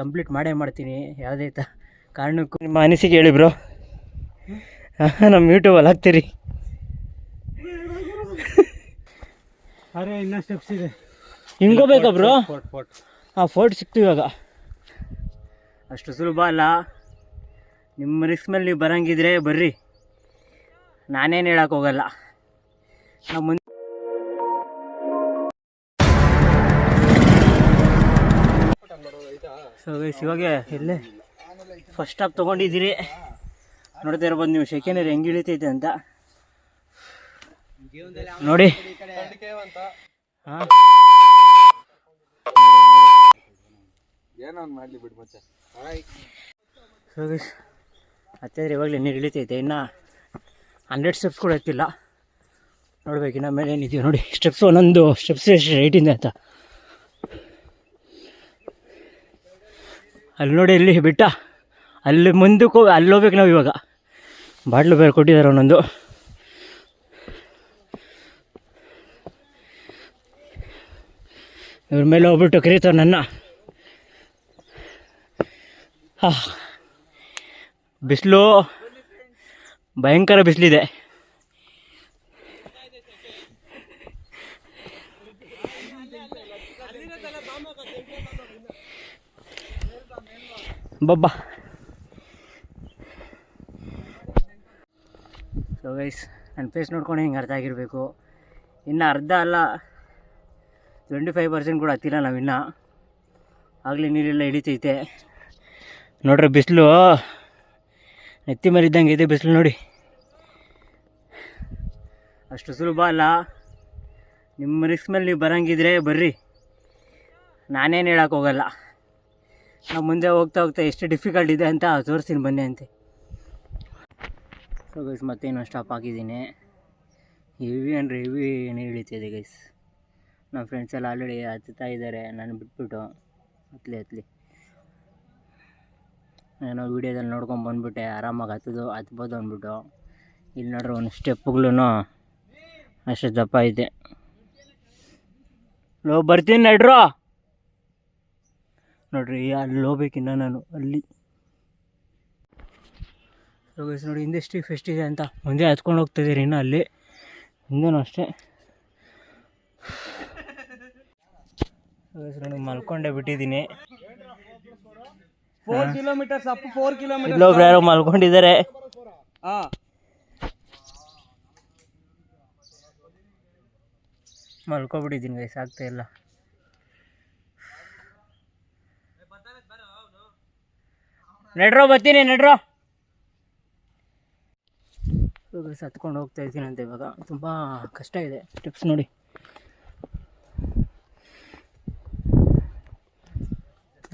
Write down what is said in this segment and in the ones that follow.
Complete ಮಾಡೇ ಮಾಡ್ತೀನಿ. ಯಾವುದೇ ತ ಕಾರಣಕ್ಕೂ ನಿಮ್ಮ ಅನಿಸಿಕೆ ಹೇಳಿ ಬ್ರೋ ನಮ್ಮ ಯೂಟ್ಯೂಬಲ್ಲಿ ಹಾಕ್ತೀರಿ. ಅರೆ ಇನ್ನೂ ಸ್ಟೆಪ್ಸ್ ಇದೆ. ಹಿಂಗೋಬೇಕಾ ಬ್ರೋ ಫೋರ್ಟ್ ಫೋರ್ಟ್. ಆ ಫೋರ್ಟ್ ಸಿಕ್ತು ಇವಾಗ. ಅಷ್ಟು ಸುಲಭ ಅಲ್ಲ. ನಿಮ್ಮ ರಿಸ್ಕ್ ಮೇಲೆ ನೀವು ಬರಂಗಿದ್ರೆ ಬರ್ರಿ. ನಾನೇನು ಹೇಳೋಕ್ಕೋಗಲ್ಲ ಹೋಗಲ್ಲ. ನಾವು ಸೊ ಗೈಸ್ ಇವಾಗ ಇಲ್ಲೇ ಫಸ್ಟ್ ಸ್ಟಾಪ್ ತೊಗೊಂಡಿದ್ದೀರಿ. ನೋಡ್ತಾ ಇರ್ಬೋದು ನೀವು ಸೆಕೆಂಡ್ ಹೆಂಗೆ ಇಳಿತೈತೆ ಅಂತ. ನೋಡಿ. ಹಾಂ. ಮಾಡಲಿ ಬಿಡು ಮಚ್ಚ. ಸೊ ಗೈಸ್ ಹತ್ತಿದ್ರೆ ಇವಾಗಲೇ ನೀರು ಇಳಿತೈತೆ. ಇನ್ನು ಹಂಡ್ರೆಡ್ ಸ್ಟೆಪ್ಸ್ ಕೂಡ ಎತ್ತಿಲ್ಲ. ನೋಡ್ಬೇಕು ಇನ್ನ ಮೇಲೆ ಏನಿದೆಯೋ ನೋಡಿ. ಸ್ಟೆಪ್ಸ್ ಒಂದೊಂದು ಸ್ಟೆಪ್ಸ್ ಎಷ್ಟು ರೈಟಿಂದ ಅಂತ. ಅಲ್ಲಿ ನೋಡಿ ಇಲ್ಲಿ ಬಿಟ್ಟ. ಅಲ್ಲಿ ಮುಂದಕ್ಕೆ ಅಲ್ಲಿ ಹೋಗ್ಬೇಕು ನಾವು ಇವಾಗ. ಬಾಟ್ಲು ಬೇರೆ ಕೊಟ್ಟಿದ್ದಾರೆ ಒಂದೊಂದು ಇವ್ರ ಮೇಲೆ ಹೋಗ್ಬಿಟ್ಟು ಕರೀತಾರೆ ನನ್ನ. ಬಿಸಿಲು, ಭಯಂಕರ ಬಿಸಿಲಿದೆ. ಬಬ್ಬ ಸೊ ಗೈಸ್ ನನ್ನ ಫೇಸ್ ನೋಡ್ಕೊಂಡು ಹಿಂಗೆ ಅರ್ಥ ಆಗಿರಬೇಕು? ಇನ್ನು ಅರ್ಧ ಅಲ್ಲ ಟ್ವೆಂಟಿ ಫೈವ್ ಪರ್ಸೆಂಟ್ ಕೂಡ ಹತ್ತಿಲ್ಲ ನಾವಿನ್ನ ಆಗಲೇ ನೀರೆಲ್ಲ ಹಿಡಿತೈತೆ. ನೋಡ್ರಿ, ಬಿಸಿಲು. ನೆತ್ತಿ ಮರಿದ್ದಂಗೆ ಇದೆ ಬಿಸಿಲು ನೋಡಿ. ಅಷ್ಟು ಸುಲಭ ಅಲ್ಲ. ನಿಮ್ಮ ರಿಸ್ಕ್ ಮೇಲೆ ನೀವು ಬರಂಗಿದ್ರೆ ಬರ್ರಿ. ನಾನೇನು ಹೇಳೋಕ್ಕೋಗಲ್ಲ ನಾವು ಮುಂದೆ ಹೋಗ್ತಾ ಹೋಗ್ತಾ ಎಷ್ಟು ಡಿಫಿಕಲ್ಟ್ ಇದೆ ಅಂತ ತೋರಿಸ್ತೀನಿ, ಬನ್ನಿ ಅಂತೆ. ಸೊ ಗೈಸ್ ಮತ್ತೆ ಇನ್ನೊಂದು ಸ್ಟಾಪ್ ಹಾಕಿದ್ದೀನಿ. ಹೆವಿ ಅಂದರೆ ಹೆವಿ ನೀರು ಇಳಿತಿದೆ ಗೈಸ್ ನಮ್ಮ ಫ್ರೆಂಡ್ಸ್ ಎಲ್ಲ ಆಲ್ರೆಡಿ ಹತ್ತುತ್ತಾ ಇದ್ದಾರೆ ನಾನು ಬಿಟ್ಬಿಟ್ಟು. ಹತ್ತಲಿ ಹತ್ಲಿ. ನಾನು ವೀಡಿಯೋದಲ್ಲಿ ನೋಡ್ಕೊಂಡು ಬಂದ್ಬಿಟ್ಟೆ, ಆರಾಮಾಗಿ ಹತ್ತದು, ಹತ್ಬೋದು ಅಂದ್ಬಿಟ್ಟು. ಇಲ್ಲಿ ನೋಡ್ರಿ ಒಂದು ಸ್ಟೆಪ್ಗಳೂ ಅಷ್ಟು ದಪ್ಪ ಐತೆ ನೋ ಬರ್ತೀನಿ ನಡ್ರೋ! ನೋಡ್ರಿ ಅಲ್ಲಿ ಹೋಗ್ಬೇಕಿನ್ನ ನಾನು ಅಲ್ಲಿ. ಯೋಗೇಶ್ guys ನೋಡಿ ಎಷ್ಟು ಫೆಸ್ಟ್ ಇದೆ ಅಂತ. ಮುಂದೆ ಹತ್ಕೊಂಡು ಹೋಗ್ತಿದ್ದೀರಿ ಇನ್ನು ಅಲ್ಲಿ. ಹಿಂದೂ ಅಷ್ಟೇ. ನೋಡಿ ಮಲ್ಕೊಂಡೆ ಬಿಟ್ಟಿದ್ದೀನಿ. Four kilometres up four kilometre ಇಲ್ಲೊಬ್ರು ಯಾರೋ ಮಲ್ಕೊಂಡಿದ್ದಾರೆ. ಮಲ್ಕೊಬಿಟ್ಟಿದ್ದೀನಿ ಗೈಸ್ ಆಗ್ತಾ ಇಲ್ಲ. ನಡ್ರೋ, ಬರ್ತೀನಿ, ನಡ್ರೋ. ಹತ್ಕೊಂಡು ಹೋಗ್ತಾ ಇದ್ದೀನಿ ಅಂತ ಇವಾಗ. ತುಂಬ ಕಷ್ಟ ಇದೆ. ಸ್ಟೆಪ್ಸ್ ನೋಡಿ.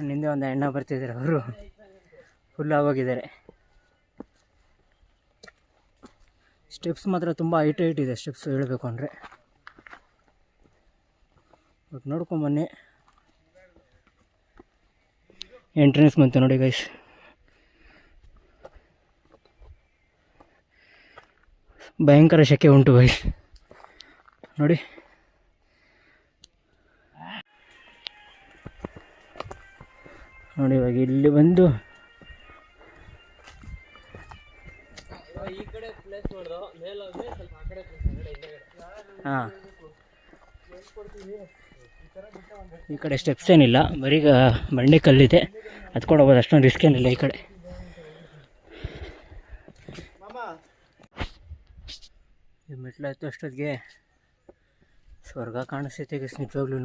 ಹಿಂದೆ ಒಂದು ಎಣ್ಣೆ ಬರ್ತಿದ್ದಾರೆ ಅವರು. ಫುಲ್ ಆಗೋಗಿದ್ದಾರೆ. ಸ್ಟೆಪ್ಸ್ ಮಾತ್ರ ತುಂಬ ಹೈಟ್ ಹೈಟ್ ಇದೆ ಸ್ಟೆಪ್ಸ್ ಹೇಳಬೇಕು ಅಂದರೆ. ನೋಡ್ಕೊಂಬನ್ನಿ ಎಂಟ್ರೆನ್ಸ್ ಬಂತು ನೋಡಿ ಗೈಸ್ ಭಯಂಕರ ಶೆಕೆ ಉಂಟು ಬೈ ನೋಡಿ. ನೋಡಿ ಇವಾಗ ಇಲ್ಲಿ ಬಂದು. ಹಾಂ. ಈ ಕಡೆ ಸ್ಟೆಪ್ಸ್ ಏನಿಲ್ಲ. ಬರೀ ಬಂಡೆ ಕಲ್ಲಿದೆ. ಹತ್ಕೊಂಡು ಹೋಗೋದು ಅಷ್ಟೊಂದು ರಿಸ್ಕ್ ಏನಿಲ್ಲ ಈ ಕಡೆ. ಈ ಮೆಟ್ಲು ಹತ್ತೋಷ್ಟೊತ್ತಿಗೆ ಸ್ವರ್ಗ ಕಾಣಿಸ್ತೈತೆ ಗಸ್ ನಿಜವಾಗ್ಲೂ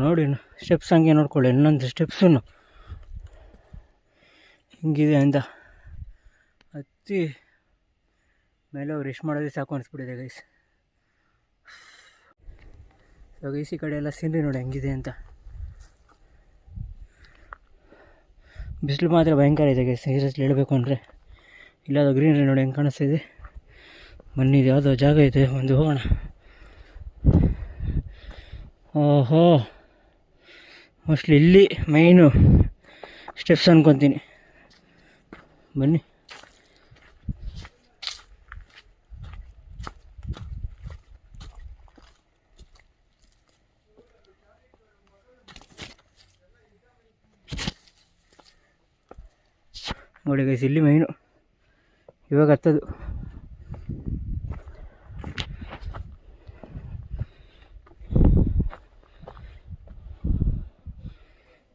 ನೋಡಿ ಸ್ಟೆಪ್ಸ್ ಹಂಗೆ ನೋಡ್ಕೊಳ್ಳಿ, ಇನ್ನೊಂದು ಸ್ಟೆಪ್ಸು ಹಿಂಗಿದೆ ಅಂತ ಹತ್ತಿ ಮೇಲೆ ಅವ್ರು ಎಷ್ಟು ಮಾಡೋದೇ ಸಾಕು ಅನಿಸ್ಬಿಟ್ಟಿದೆ ಗೈಸ್ ಗೈಸ್ ಈ ಕಡೆ ಎಲ್ಲ ಸೀನ್ರಿ ನೋಡಿ ಹೆಂಗಿದೆ ಅಂತ. ಬಿಸಿಲು ಮಾತ್ರ ಭಯಂಕರ ಇದೆ ಗೈಸ್ ಸೀರಿಯಸ್ಲಿ ಹೇಳಬೇಕು ಅಂದರೆ. ಇಲ್ಲದ ಗ್ರೀನರಿ ನೋಡಿ ಹೆಂಗೆ ಕಾಣಿಸ್ತಾ ಕಾಣಿಸ್ತಿದೆ ಇದೆ, ಯಾವುದೋ ಜಾಗ ಇದೆ, ಒಂದು ಹೋಗೋಣ. ಓಹೋ ಮೋಸ್ಟ್ಲಿ ಇಲ್ಲಿ ಮೈನು ಸ್ಟೆಪ್ಸ್ ಅಂದ್ಕೊತೀನಿ ಬನ್ನಿ. ನೋಡಿ ಗೈಸ್ ಇಲ್ಲಿ ಮೈನು ಇವಾಗ ಹತ್ತದು.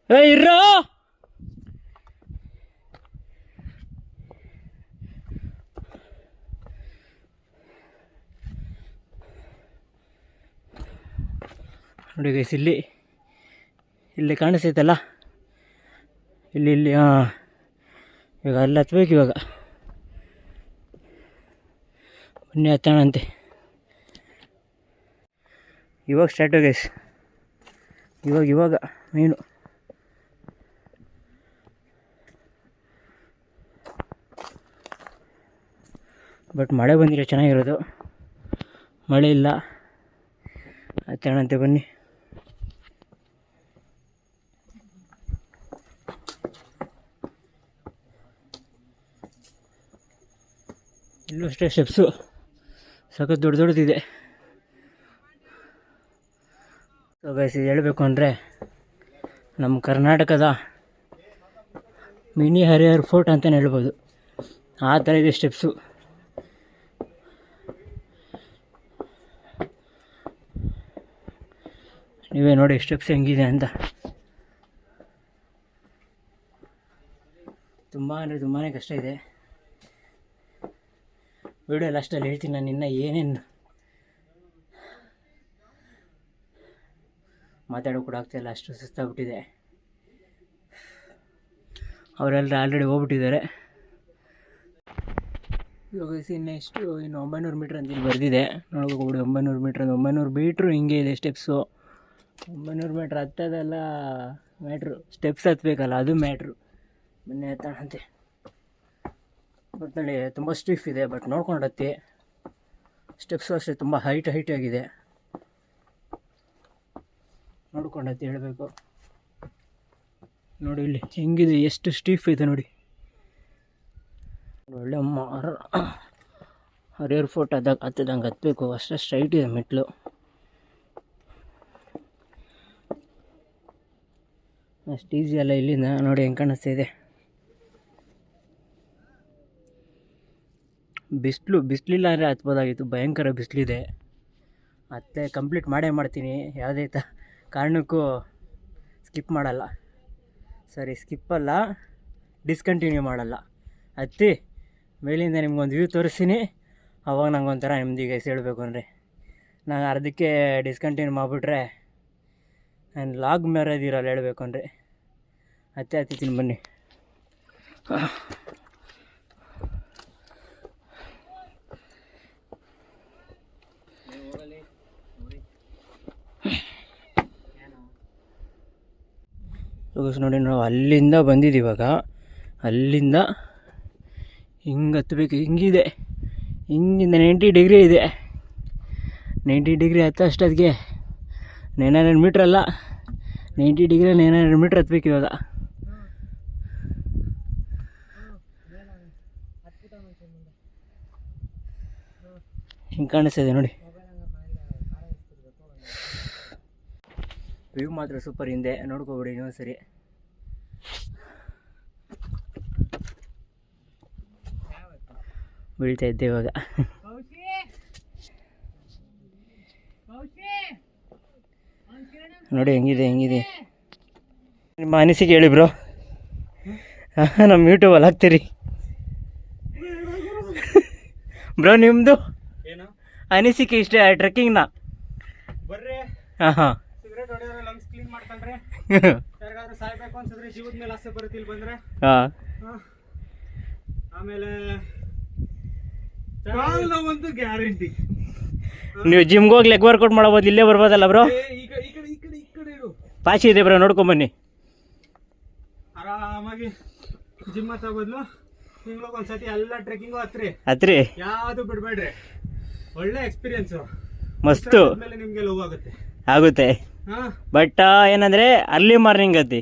ಏ ಇರೋ ನೋಡಿ ಗೈಸ್ ಇಲ್ಲಿ ಇಲ್ಲಿ ಕಾಣಿಸ್ತೈತಲ್ಲ? ಇಲ್ಲಿ ಇಲ್ಲಿ, ಹಾಂ. ಇವಾಗ ಅಲ್ಲಿ ಹತ್ಬೇಕು ಇವಾಗ. ಬನ್ನಿ ಹತ್ತೋಣಂತೆ ಇವಾಗ ಸ್ಟಾರ್ಟ್ ಗೈಸ್ ಇವಾಗ ಇವಾಗ ಮೀನು ಬಟ್ ಮಳೆ ಬಂದಿರೋ ಚೆನ್ನಾಗಿರೋದು. ಮಳೆ ಇಲ್ಲ. ಹತ್ತೋಣಂತೆ ಬನ್ನಿ. ಇಲ್ಲೂ ಅಷ್ಟೇ ಸ್ಟೆಪ್ಸು ಸಖತ್ ದೊಡ್ಡ ದೊಡ್ಡದಿದೆ. ಸೊ ಗೈಸ್ ಇದು ಹೇಳಬೇಕು ಅಂದರೆ ನಮ್ಮ ಕರ್ನಾಟಕದ ಮಿನಿ ಹರಿಹರ್ ಫೋರ್ಟ್ ಅಂತಲೇ ಹೇಳ್ಬೋದು. ಆ ಥರ ಇದೆ ಸ್ಟೆಪ್ಸು. ನೀವೇ ನೋಡಿ ಸ್ಟೆಪ್ಸ್ ಹೆಂಗಿದೆ ಅಂತ. ತುಂಬ ಅಂದರೆ ತುಂಬಾ ಕಷ್ಟ ಇದೆ. ವಿಡಿಯೋ ಲಾಸ್ಟಲ್ಲಿ ಹೇಳ್ತೀನಿ ನಾನು ಇನ್ನು ಏನೇನು ಮಾತಾಡೋ ಕೂಡ ಆಗ್ತಾಯಿಲ್ಲ ಅಷ್ಟು ಸುಸ್ತಾಗ್ಬಿಟ್ಟಿದೆ. ಅವರೆಲ್ಲರೂ ಆಲ್ರೆಡಿ ಹೋಗ್ಬಿಟ್ಟಿದ್ದಾರೆ. ಇವಾಗ ಇನ್ನೆಷ್ಟು ಇನ್ನು ಒಂಬೈನೂರು ಮೀಟ್ರ್ ಅಂತ ಇಲ್ಲಿ ಬರೆದಿದೆ. ನೋಡ್ಕೊಬಿಡಿ ಒಂಬೈನೂರು ಮೀಟ್ರ್ ಅಂದ್ರೆ ಒಂಬೈನೂರು ಮೀಟ್ರು ಹಿಂಗೆ ಇದೆ ಸ್ಟೆಪ್ಸು ಒಂಬೈನೂರು ಮೀಟ್ರ್ ಹತ್ತೋದೆಲ್ಲ ಮ್ಯಾಟ್ರು ಸ್ಟೆಪ್ಸ್ ಹತ್ಬೇಕಲ್ಲ, ಅದು ಮ್ಯಾಟ್ರು ಮೊನ್ನೆ ಹತ್ತಣಂತೆ ಒಟ್ಟಿನಲ್ಲಿ ತುಂಬ ಸ್ಟಿಫ್ ಇದೆ, ಬಟ್ ನೋಡ್ಕೊಂಡು ಹತ್ತಿ ಸ್ಟೆಪ್ಸು ಅಷ್ಟೇ, ತುಂಬ ಹೈಟ್ ಹೈಟ್ ಆಗಿದೆ. ನೋಡ್ಕೊಂಡು ಹತ್ತಿ ಹೇಳಬೇಕು. ನೋಡಿ ಇಲ್ಲಿ ಹೆಂಗಿದೆ, ಎಷ್ಟು ಸ್ಟಿಫ್ ಇದೆ ನೋಡಿ. ಒಳ್ಳೆ ಮಾರ ಹರಿಯರ್ ಫೋರ್ಟ್ ಅದಾಗ ಹತ್ತಿದಂಗೆ ಹತ್ತಬೇಕು ಅಷ್ಟೇ ಸ್ಟ್ರೈಟ್ ಇದೆ ಮೆಟ್ಲು. ಅಷ್ಟು ಈಸಿ ಅಲ್ಲ ಇಲ್ಲಿಂದ, ನೋಡಿ ಹೆಂಗೆ ಕಾಣಿಸ್ತಾ ಬಿಸಿಲು, ಬಿಸಿಲಿಲ್ಲ ಅಂದರೆ ಹತ್ಬೋದಾಗಿತ್ತು ಭಯಂಕರ ಬಿಸಿಲಿದೆ. ಮತ್ತೆ ಕಂಪ್ಲೀಟ್ ಮಾಡೇ ಮಾಡ್ತೀನಿ. ಯಾವುದೇ ತ, ಕಾರಣಕ್ಕೂ ಸ್ಕಿಪ್ ಮಾಡಲ್ಲ. ಸರಿ ಸ್ಕಿಪ್ಪಲ್ಲ ಡಿಸ್ಕಂಟಿನ್ಯೂ ಮಾಡಲ್ಲ. ಹತ್ತಿ ಮೇಲಿಂದ ನಿಮ್ಗೊಂದು ವ್ಯೂ ತೋರಿಸ್ತೀನಿ. ಅವಾಗ ನಂಗೆ ಒಂಥರ ನೆಮ್ಮದಿಗೆ ಹೇಳಬೇಕು ಅಂದರೆ. ನಾನು ಅರ್ಧಕ್ಕೆ ಡಿಸ್ಕಂಟಿನ್ಯೂ ಮಾಡಿಬಿಟ್ರೆ ನಾನು ಲಾಗ್ ಮೇರೆದಿರಲ್ಲ ಹೇಳಬೇಕು ಅಂದರೆ. ಹತ್ತೆ ಹತ್ತಿತೀನಿ ಬನ್ನಿ. ಇವಾಗ ನೋಡಿ, ನಾವು ಅಲ್ಲಿಂದ ಬಂದಿದ್ದೀವಿ ಇವಾಗ. ಅಲ್ಲಿಂದ ಹಿಂಗೆ ಹತ್ತಬೇಕು ಹಿಂಗಿದೆ. ಹಿಂಗಿಂದ ನೈಂಟಿ ಡಿಗ್ರಿ ಇದೆ. ನೈಂಟಿ ಡಿಗ್ರಿ ಹತ್ತ ಅದಕ್ಕೆ ನೈನ್ ಹಂಡ್ರೆಡ್ ಮೀಟ್ರ್ ಅಲ್ಲ. Ninety degree nine hundred metre ಹತ್ಬೇಕು ಇವಾಗ. ಹಿಂಗೆ ಕಾಣಿಸ್ತಿದೆ ನೋಡಿ. ವ್ಯೂ ಮಾತ್ರ ಸೂಪರ್ ಹಿಂದೆ ನೋಡ್ಕೋಬಿಡಿ ಇನ್ನೊಂದು ಸರಿ. ಬೀಳ್ತಾ ಇದ್ದೆ ಇವಾಗ. ನೋಡಿ ಹೆಂಗಿದೆ ಹೆಂಗಿದೆ. ನಿಮ್ಮ ಅನಿಸಿಕೆ ಹೇಳಿ ಬ್ರೋ ನಮ್ಮ ಯೂಟ್ಯೂಬಲ್ಲಿ ಹಾಕ್ತೀರಿ. ಬ್ರೋ ನಿಮ್ಮದು ಏನು? ಅನಿಸಿಕೆ ಇಷ್ಟೇ ಟ್ರೆಕ್ಕಿಂಗ್ನ ಬರ್ರಿ. ಹಾಂ ಹಾಂ ಯಾರಿಗಾದ್ರೂ ಸಾಯ್ಬೇಕು ಅನ್ಸಿದ್ರೆ ಜೀವದ ಮೇಲೆ ಆಸೆ ಬರುತ್ತೆ ಇಲ್ಲಿ ಬಂದ್ರೆ. ಹಾಂ. ಆಮೇಲೆ ಆಮೇಲೆ ಕಾಲ್ನವಂತೂ ಗ್ಯಾರಂಟಿ. ನೀವು ಜಿಮ್ಗೆ ಹೋಗಿ ಲೆಗ್ ವರ್ಕೌಟ್ ಮಾಡಬಹುದು ಇಲ್ಲೇ ಬರ್ಬೋದಲ್ಲ ಬ್ರೋ ಈ ಕಡೆ ಈ ಕಡೆ ಈ ಕಡೆ ಈ ಕಡೆ ಇಡು ಪಾಚಿ ಇದೆ ಬ್ರೋ ನೋಡ್ಕೊಂಬನ್ನಿ ಆರಾಮಾಗಿ ಜಿಮ್ ಹತ್ತ ಬದಲು ತಿಂಗ್ಳಿಗೆ ಒಂದ್ಸತಿ ಎಲ್ಲ ಟ್ರೆಕ್ಕಿಂಗು ಹತ್ರಿ. ಹತ್ರಿ? ಯಾವುದು ಬಿಡಬೇಡ್ರಿ. ಒಳ್ಳೆ ಎಕ್ಸ್ಪೀರಿಯನ್ಸ್ ಮಸ್ತು. ಆಗುತ್ತೆ ಆಗುತ್ತೆ. ಬಟ್ ಏನಂದ್ರೆ ಅರ್ಲಿ ಮಾರ್ನಿಂಗ್ ಹತ್ತಿ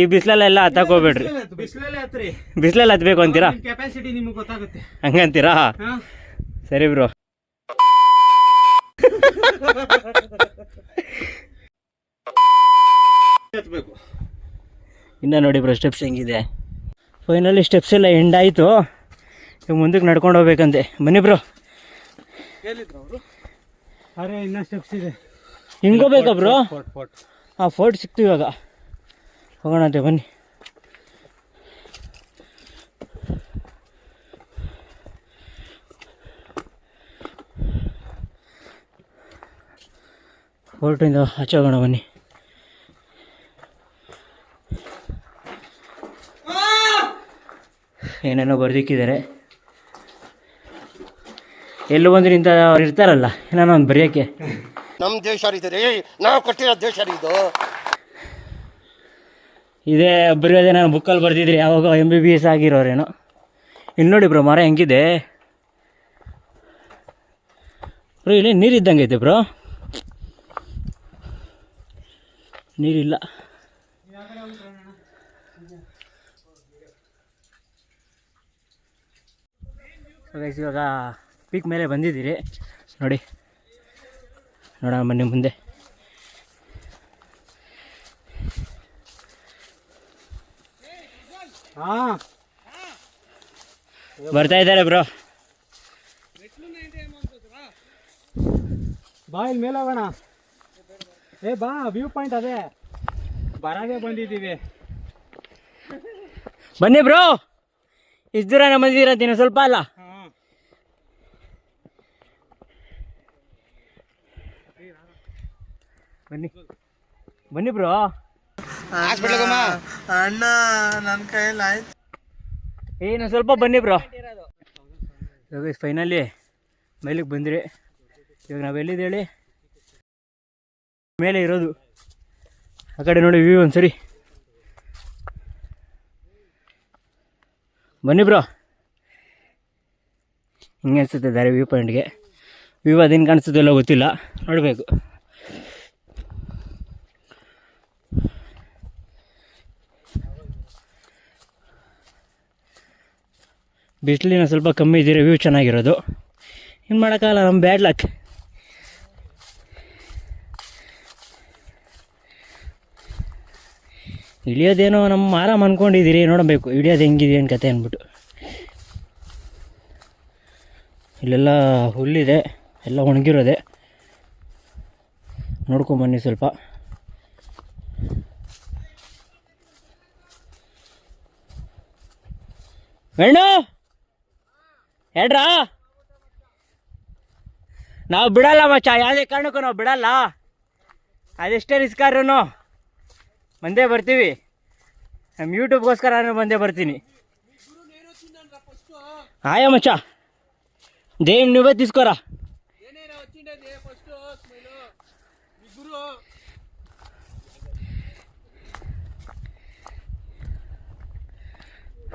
ಈ ಬಿಸಿಲಲ್ಲೆಲ್ಲ ಹತ್ತಕ್ ಹೋಗ್ಬೇಡ್ರಿ. ಬಿಸಿಲಲ್ಲೇ ಹತ್ಬೇಕು ಅಂತೀರಾ? ಕೆಪಾಸಿಟಿ ನಿಮ್ಗೆ ಗೊತ್ತಾಗುತ್ತೆ. ಹಂಗಂತೀರಾ? ಸರಿ ಬ್ರೋ. ಇನ್ನ ನೋಡಿ ಬ್ರೋ ಸ್ಟೆಪ್ಸ್ ಹೆಂಗಿದೆ. ಫೈನಲಿ ಸ್ಟೆಪ್ಸ್ ಎಲ್ಲ ಎಂಡ್ ಆಯ್ತು. ಈಗ ಮುಂದಕ್ಕೆ ನಡ್ಕೊಂಡು ಹೋಗ್ಬೇಕಂತೆ. ಬನ್ನಿ ಬ್ರೋ. ಅರೆ ಇನ್ನ ಸ್ಟೆಪ್ಸ್ ಇದೆ. ಹಿಂಗೆ ಬೇಕಾ ಬ್ರೋ? ಆ ಫೋರ್ಟ್ ಸಿಕ್ತು ಇವಾಗ. ಹೋಗೋಣಂತೆ ಬನ್ನಿ. ಫೋರ್ಟಿಂದ ಆಚೆ ಹೋಗೋಣ ಬನ್ನಿ. ಏನೇನೋ ಬರ್ದಿಕ್ಕಿದ್ದಾರೆ. ಎಲ್ಲೂ ಬಂದು ನಿಂತ ಅವ್ರು ಇರ್ತಾರಲ್ಲ ಏನೋ ಒಂದು ಬರೆಯೋಕ್ಕೆ. ನಮ್ಮ ದೇಶ ರೀ ನಾವು ಕೊಟ್ಟಿರೋ ದೇಶ ರೀ ಇದು. ಇದೇ ಬರೆಯೋದೇ ನಾನು ಬುಕ್ಕಲ್ಲಿ ಬರ್ದಿದ್ರಿ, ಯಾವಾಗ ಎಂ ಬಿ ಬಿ ಎಸ್ ಆಗಿರೋರೇನೋ. ಇನ್ನು ನೋಡಿ ಬ್ರೋ ಮರ ಹೆಂಗಿದೆ? ಬ್ರೋ, ಇಲ್ಲಿ ನೀರು ಇದ್ದಂಗೆ ಐತೆ ಬ್ರೋ. ನೀರಿಲ್ಲ. ಇವಾಗ ಪೀಕ್ ಮೇಲೆ ಬಂದಿದ್ದೀರಿ. ನೋಡಿ. ನೋಡೋಣ ಬನ್ನಿ ಮುಂದೆ. ಹಾಂ. ಬರ್ತಾ ಇದ್ದಾರೆ ಬ್ರೋ. ಬಾ ಇಲ್ಲಿ ಮೇಲೆ ಹೋಗೋಣ. ಏ ಬಾ ವ್ಯೂ ಪಾಯಿಂಟ್ ಅದೇ. ಬರಾಗೆ ಬಂದಿದ್ದೀವಿ. ಬನ್ನಿ ಬ್ರೋ. ಇಷ್ಟು ದೂರ ಬಂದಿದ್ದೀರ ಅಂತೀನಿ ಸ್ವಲ್ಪ ಅಲ್ಲ. ಬನ್ನಿ. ಬನ್ನಿ ಬ್ರೋ. ಅಣ್ಣ ನನ್ನ ಕೈಯಲ್ಲಿ ಆಯ್ತು. ಏನು ಸ್ವಲ್ಪ ಬನ್ನಿ ಬ್ರೋ. ಇವಾಗ ಫೈನಲಿ ಮೇಲಿಗೆ ಬಂದ್ರಿ. ಇವಾಗ ನಾವು ಎಲ್ಲಿದ್ದು ಹೇಳಿ? ಮೇಲೆ ಇರೋದು. ಆ ಕಡೆ ನೋಡಿ ವ್ಯೂ ಒಂದ್ಸರಿ. ಬನ್ನಿ ಬ್ರೋ. ಹಿಂಗೆ ಅನಿಸುತ್ತೆ ದಾರಿ ವ್ಯೂ ಪಾಯಿಂಟ್ಗೆ ವ್ಯೂ ಅದೇನು ಕಾಣಿಸುತ್ತಿಲ್ಲ ಗೊತ್ತಿಲ್ಲ. ನೋಡಬೇಕು. ಬಿಸಿಲಿನ ಸ್ವಲ್ಪ ಕಮ್ಮಿ ಇದ್ದೀರಿ ವ್ಯೂ ಚೆನ್ನಾಗಿರೋದು. ಏನು ಮಾಡೋಕ್ಕಲ್ಲ ನಮ್ಮ ಬ್ಯಾಡ್ ಲಕ್. ಇಳಿಯೋದೇನೋ ನಮ್ಮ ಆರಾಮ್ ಅಂದ್ಕೊಂಡಿದ್ದೀರಿ ನೋಡಬೇಕು, ಇಳಿಯೋದು ಹೆಂಗಿದೆ ಏನು ಕತೆ ಅಂದ್ಬಿಟ್ಟು. ಇಲ್ಲೆಲ್ಲ ಹುಲ್ಲಿದೆ, ಎಲ್ಲ ಒಣಗಿರೋದೆ. ನೋಡ್ಕೊಂಬನ್ನಿ ಸ್ವಲ್ಪ. ವೇಣು! ಹೇಳ್ರಾ? ನಾವು ಬಿಡಲ್ಲ ಮಚ್ಚ, ಯಾವುದೇ ಕಾರಣಕ್ಕೂ ನಾವು ಬಿಡಲ್ಲ. ಅದೆಷ್ಟೇ ರಿಸ್ಕಾರೂ ಬಂದೇ ಬರ್ತೀವಿ. ನಮ್ಮ ಯೂಟ್ಯೂಬ್ಗೋಸ್ಕರ ನಾನು ಬಂದೇ ಬರ್ತೀನಿ. ಆಯ ಮಚ್ಚ ದೇನ್ ನೀವೇ ತಿಸ್ಕೋರ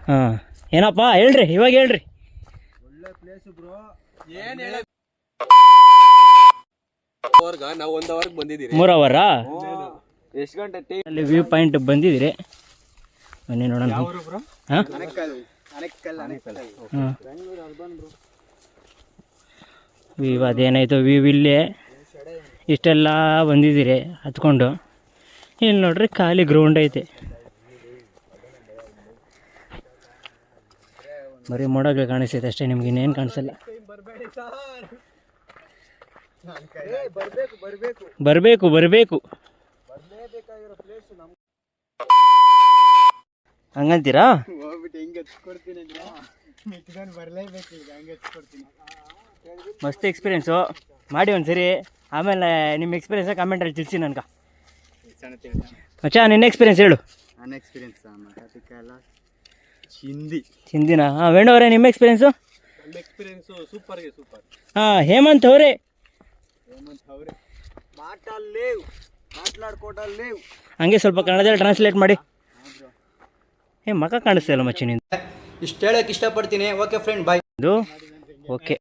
ಹಾಂ, ಏನಪ್ಪ, ಹೇಳ್ರಿ, ಇವಾಗ ಹೇಳ್ರಿ. ನಾವು ಒಂದ್ ಅವರ್ಗೆ ಬಂದಿದ್ದೀರಿ. ಮೂರು ಅವರಾ ಎಷ್ಟು ಗಂಟೆ ಅಲ್ಲಿ ವ್ಯೂ ಪಾಯಿಂಟ್ ಬಂದಿದ್ದೀರಿ. ಬನ್ನಿ ನೋಡೋಣ. ಹಾಂ? ಹಾಂ. ವ್ಯೂ ಅದೇನಾಯ್ತು ವ್ಯೂ ಇಲ್ಲೇ. ಇಷ್ಟೆಲ್ಲ ಬಂದಿದ್ದೀರಿ ಹತ್ಕೊಂಡು. ಇಲ್ಲಿ ನೋಡ್ರಿ ಖಾಲಿ ಗ್ರೌಂಡ್ ಐತೆ. ಬರೀ ಮೋಡಗಳು ಕಾಣಿಸ್ತೈತೆ ಅಷ್ಟೇ ನಿಮ್ಗೆ ಇನ್ನೇನು ಕಾಣಿಸಲ್ಲ. ಬರಬೇಕು ಬರಬೇಕು. ಹಂಗಂತೀರಾ? ಮಸ್ತ್ ಎಕ್ಸ್ಪೀರಿಯೆನ್ಸು ಮಾಡಿ ಒಂದು ಸರಿ ಆಮೇಲೆ ನಿಮ್ಮ ಎಕ್ಸ್ಪೀರಿಯನ್ಸ ಕಮೆಂಟಲ್ಲಿ ತಿಳಿಸಿ ನನ್ಗೆ. ಮಚ್ಚಾ ನಿನ್ನ ಎಕ್ಸ್ಪೀರಿಯನ್ಸ್ ಹೇಳು. ನನ್ನ ಎಕ್ಸ್ಪೀರಿಯನ್ಸ್ ಹಿಂದಿ ಹಿಂದಿನ ಹಾಂ ವೇಣು ಅವರೇ ನಿಮ್ಮ ಎಕ್ಸ್ಪೀರಿಯನ್ಸು ನಮ್ಮ ಎಕ್ಸ್ಪೀರಿಯನ್ಸು ಸೂಪರ್ಗೆ ಸೂಪರ್ ಹಾಂ ಹೇಮಂತ್ ಅವರೇ. ಹೇಮಂತ್ ಅವರೇ. ಮಾಟಲ್ಲೇವ್ ಮಾట్లాಡ್ಕೊಡಲ್ಲೇವ್ ಹಂಗೆ ಸ್ವಲ್ಪ ಕನ್ನಡದಲ್ಲಿ ಟ್ರಾನ್ಸ್ಲೇಟ್ ಮಾಡಿ. ಏ ಮಕ ಕಾಣಿಸ್ತಾ ಇಲ್ಲ ಮಚ್ಚಿ ನಿಂದು. ಇಷ್ಟು ಹೇಳಕ್ಕೆ ಇಷ್ಟಪಡ್ತೀನಿ. ಓಕೆ ಫ್ರೆಂಡ್ ಬಾಯ್ ಇದು ಓಕೆ